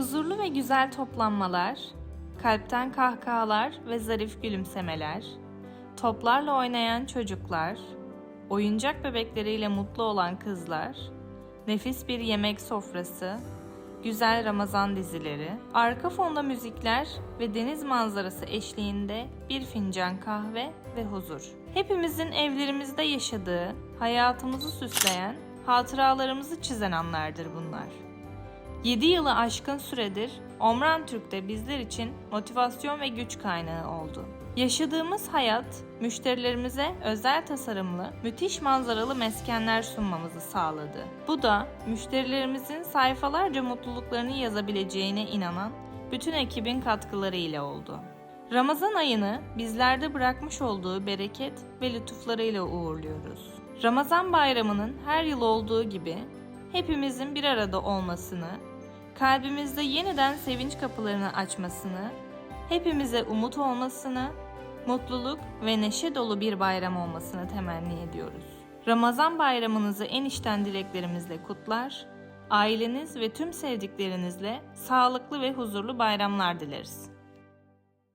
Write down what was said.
Huzurlu ve güzel toplanmalar, kalpten kahkahalar ve zarif gülümsemeler, toplarla oynayan çocuklar, oyuncak bebekleriyle mutlu olan kızlar, nefis bir yemek sofrası, güzel Ramazan dizileri, arka fonda müzikler ve deniz manzarası eşliğinde bir fincan kahve ve huzur. Hepimizin evlerimizde yaşadığı, hayatımızı süsleyen, hatıralarımızı çizen anlardır bunlar. 7 yılı aşkın süredir Omran Türk'te bizler için motivasyon ve güç kaynağı oldu. Yaşadığımız hayat, müşterilerimize özel tasarımlı, müthiş manzaralı meskenler sunmamızı sağladı. Bu da müşterilerimizin sayfalarca mutluluklarını yazabileceğine inanan bütün ekibin katkıları ile oldu. Ramazan ayını bizlerde bırakmış olduğu bereket ve lütuflarıyla uğurluyoruz. Ramazan bayramının her yıl olduğu gibi hepimizin bir arada olmasını, kalbimizde yeniden sevinç kapılarını açmasını, hepimize umut olmasını, mutluluk ve neşe dolu bir bayram olmasını temenni ediyoruz. Ramazan bayramınızı en içten dileklerimizle kutlar, aileniz ve tüm sevdiklerinizle sağlıklı ve huzurlu bayramlar dileriz.